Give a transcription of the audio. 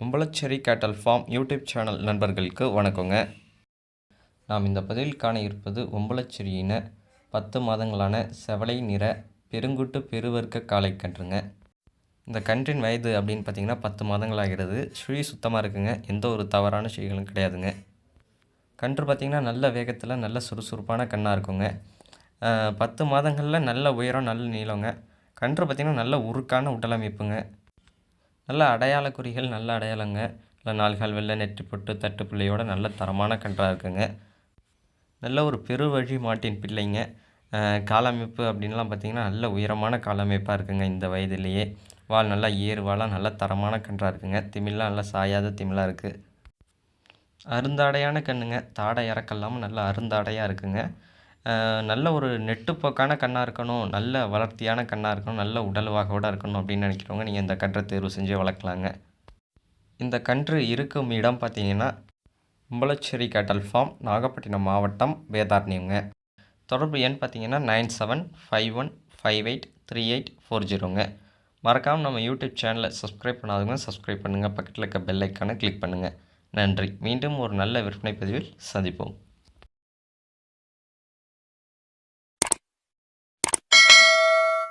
கும்பலச்சேரி கேட்டல் form YouTube channel நண்பர்களுக்கு வணக்கங்க. நாம் இந்த பதிவில் காண இருப்பது உம்பளச்சேரியின பத்து மாதங்களான செவலை நிற பெருங்குட்டு பெருவர்க்க காளை கன்றுங்க. இந்த கன்றின் வயது அப்படின்னு பார்த்தீங்கன்னா பத்து மாதங்கள் ஆகிறது சுழி சுத்தமாக இருக்குங்க. எந்த ஒரு தவறான சுழிகளும் கிடையாதுங்க. கன்று பார்த்திங்கன்னா நல்ல வேகத்தில் நல்ல சுறுசுறுப்பான கன்றாக இருக்குங்க. பத்து மாதங்களில் நல்ல உயரம் நல்ல நீளங்க. கன்று பார்த்திங்கன்னா நல்ல உருக்கான உடலமைப்புங்க. நல்ல அடையாள குறிகள் நல்ல அடையாளங்க. நல்ல நால்கால் வெள்ளை நெற்றி பொட்டு தட்டு பிள்ளையோட நல்ல தரமான கன்றாக இருக்குங்க. நல்ல ஒரு பெரு வழி மாட்டின் பிள்ளைங்க. காலமைப்பு அப்படின்லாம் பார்த்திங்கன்னா நல்ல உயரமான காலமைப்பாக இருக்குங்க இந்த வயதிலேயே. வால் நல்லா ஏறு வாலாக நல்ல தரமான கன்றாக இருக்குங்க. திமில்லாம் நல்லா சாயாத திமிலாக இருக்குது அருந்தாடையான கண்ணுங்க. தாடை இறக்கல்லாமல் நல்லா அருந்தாடையாக இருக்குங்க. நல்ல ஒரு நெட்டுப்போக்கான கண்ணாக இருக்கணும் நல்ல வளர்த்தியான கண்ணாக இருக்கணும் நல்ல உடலுவாக விட இருக்கணும் அப்படின்னு நினைக்கிறவங்க நீங்கள் இந்த கன்றை தேர்வு செஞ்சு வளர்க்கலாங்க. இந்த கன்று இருக்கும் இடம் பார்த்தீங்கன்னா உம்பளச்சேரி கேட்டல் ஃபார்ம் நாகப்பட்டினம் மாவட்டம் வேதாரணியங்க தொடர்பு எண் பார்த்தீங்கன்னா nine seven five one five eight three eight four ஜீரோங்க. மறக்காமல் நம்ம யூடியூப் சேனலை சப்ஸ்கிரைப் பண்ணாதவங்க சப்ஸ்கிரைப் பண்ணுங்கள் பக்கத்தில் இருக்க பெல் ஐக்கானை கிளிக் பண்ணுங்கள் நன்றி. மீண்டும் ஒரு நல்ல விற்பனை பதிவில் சந்திப்போம்.